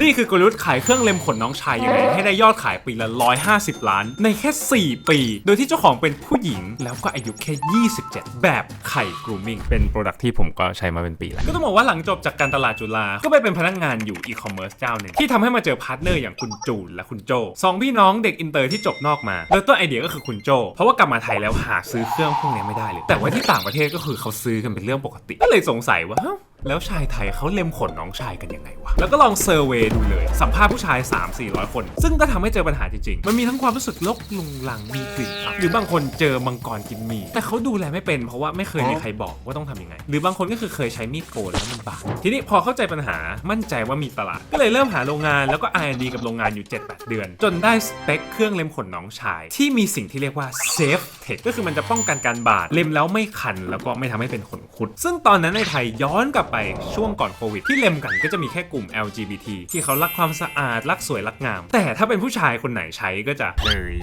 นี่คือกลยุทธ์ขายเครื่องเล็มขนน้องชายยังไงให้ได้ยอดขายปีละ 150 ล้าน ในแค่ 4 ปี โดยที่เจ้าของเป็นผู้หญิงแล้วก็อายุแค่ 27 แบบไข่กรูมิ่งเป็นโปรดักที่ผมก็ใช้มาเป็นปีแล้ว ก็ต้องบอกว่าหลังจบจากการตลาดจุฬาก็ไปเป็นพนักงานอยู่อีคอมเมิร์ซเจ้าหนึ่งที่ทำให้มาเจอพาร์ทเนอร์อย่างคุณจูนและคุณโจสองพี่น้องเด็กอินเตอร์ที่จบนอกมาแล้วต้นไอเดียก็คือคุณโจ เพราะว่ากลับมาไทยแล้วหาซื้อเครื่องพวกนี้ไม่ได้เลยแต่ว่าที่ต่างประเทศก็คือเขาซื้อกันเป็นเรื่องปกติก็เลยสงสัยว่า แล้วชายไทยเขาเล็มขนน้องชายกันยังไงวะ แล้วก็ลองเซอร์เวยดูเลย สัมภาษณ์ผู้ชาย 3 4 0 0 คน ซึ่งก็ทำให้เจอปัญหาจริงๆ มันมีทั้งความรู้สึกลกลุงลังมีกลิ่นอับหรือบางคนเจอมังกรกินมี แต่เขาดูแลไม่เป็นเพราะว่าไม่เคยมีใครบอกว่าต้องทำยังไง หรือบางคนก็คือเคยใช้มีดโกนแล้วมันบาดทีนี้พอเข้าใจปัญหามั่นใจว่ามีตลาด ก็เลยเริ่มหาโรงงานแล้วก็ R&D กับโรงงานอยู่ 7-8 เดือน จนได้สเปคเครื่องเล็มขนน้องชาย ที่มีสิ่งที่เรียกว่า Safe Tech ก็คือมันจะป้องกันการบาดเล็มแล้วไม่คันแล้วก็ไม่ทำให้เป็นขนคุด ซึ่งตอนนั้นในไทยย้อนกลับไปช่วงก่อนโควิด ที่เล็มกันก็จะมีแค่กลุ่ม LGBT ที่เขารักความสะอาดรักสวยรักงาม แต่ถ้าเป็นผู้ชายคนไหนใช้ก็จะเฮ้ย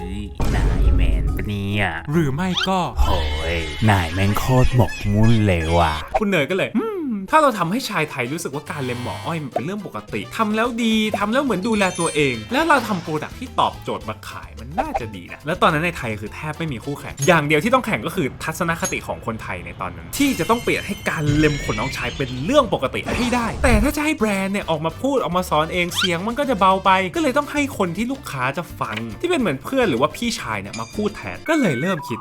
นายแมนปะเนี่ยหรือไม่ก็โอ้ยนายแม่งโคตรหมกมุ่นเลยว่ะคุณเนยก็เลยอืม ถ้าเราทำให้ชายไทยรู้สึกว่าการเล็มหมออ้อยมันเป็นเรื่องปกติทำแล้วดีทำแล้วเหมือนดูแลตัวเอง แล้วเราทำโปรดักที่ตอบโจทย์มาขายมันน่าจะดีนะ แล้วตอนนั้นในไทยคือแทบไม่มีคู่แข่ง อย่างเดียวที่ต้องแข่งก็คือทัศนคติของคนไทยในตอนนั้น ที่จะต้องเปลี่ยนให้การเล็มขนน้องชายเป็นเรื่องปกติให้ได้ แต่ถ้าจะให้แบรนด์เนี่ยออกมาพูดออกมาสอนเองเสียงมันก็จะเบาไป ก็เลยต้องให้คนที่ลูกค้าจะฟัง ที่เป็นเหมือนเพื่อนหรือว่าพี่ชายเนี่ยมาพูดแทนก็เลยเริ่มคิด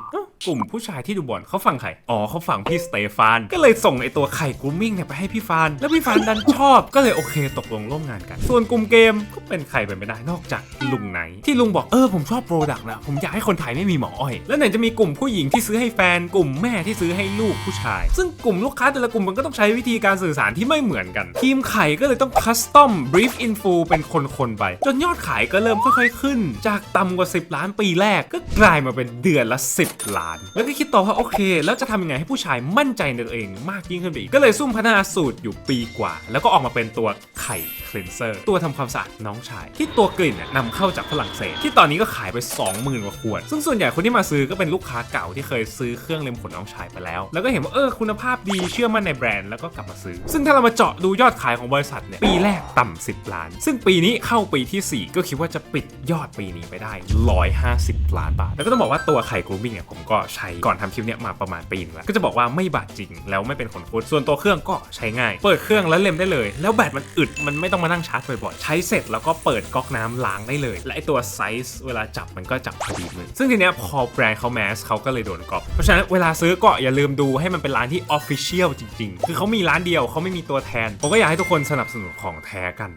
กลุ่มผู้ชายที่ดูบอลเขาฟังใคร อ๋อเขาฟังพี่สเตฟาน ก็เลยส่งไอตัวไข่กรูมมิ่งเนี่ยไปให้พี่ฟาน แล้วพี่ฟานดันชอบ ก็เลยโอเคตกลงร่วมงานกัน ส่วนกลุ่มเกมก็เป็นใครไปไม่ได้นอกจากลุงไหน ที่ลุงบอกเออผมชอบโปรดักต์นะผมอยากให้คนไทยไม่มีหมออ้อย แล้วไหนจะมีกลุ่มผู้หญิงที่ซื้อให้แฟน กลุ่มแม่ที่ซื้อให้ลูกผู้ชาย ซึ่งกลุ่มลูกค้าแต่ละกลุ่มมันก็ต้องใช้วิธีการสื่อสารที่ไม่เหมือนกัน ทีมไข่ก็เลยต้องคัสตอมบรีฟอินฟูเป็นคนๆไป จนยอดขายก็เริ่มค่อยๆขึ้น จากต่ำกว่า 10 ล้านปีแรกก็กลายมาเป็นเดือนละ 10ล้านแล้วก็คิดต่อว่าโอเค แล้วจะทำยังไงให้ผู้ชายมั่นใจในตัวเองมากยิ่งขึ้นไปอีกก็เลยซุ่มพัฒนาสูตรอยู่ปีกว่า แล้วก็ออกมาเป็นตัวไข่คลีนเซอร์ตัวทำความสะอาดน้องชาย ที่ตัวกลิ่นเนี่ยนำเข้าจากฝรั่งเศส ที่ตอนนี้ก็ขายไป 20,000กว่าขวด ซึ่งส่วนใหญ่คนที่มาซื้อก็เป็นลูกค้าเก่าที่เคยซื้อเครื่องเล็มขนน้องชายไปแล้ว แล้วก็เห็นว่าเออคุณภาพดีเชื่อมั่นในแบรนด์แล้วก็กลับมาซื้อ ซึ่งถ้าเรามาเจาะดูยอดขายของบริษัทเนี่ยปีแรกต่ำ10 ล้าน ซึ่งปีนี้เข้าปีที่ 4 ก็คิดว่าจะปิดยอดปีนี้ไปได้ 150 ล้านบาท แล้วก็ต้องบอกว่าตัวไข่กรูมิ่งเนี่ยผมก็ใช้ก่อนทำคลิปเนี่ยมาประมาณปีนึงแล้วก็จะบอกว่าไม่บาดจริงแล้วไม่เป็นขนคุดส่วนตัวเครื่องก็ใช้ง่าย เปิดเครื่องแล้วเล็มได้เลย แล้วแบตมันอึดมันไม่ต้องมานั่งชาร์จบ่อยๆใช้เสร็จแล้วก็เปิดก๊อกน้ำล้างได้เลย และไอตัวไซส์เวลาจับมันก็จับพอดีมือซึ่งทีเนี้ยพอแบรนด์เขาแมสเขาก็เลยโดนก๊อปเพราะฉะนั้นเวลาซื้อก็อย่าลืมดูให้มันเป็นร้านที่ออฟฟิเชียลจริง ๆ คือเขามีร้านเดียวเขาไม่มีตัวแทนผมก็อยากให้ทุกคนสนับสนุนของแท้กัน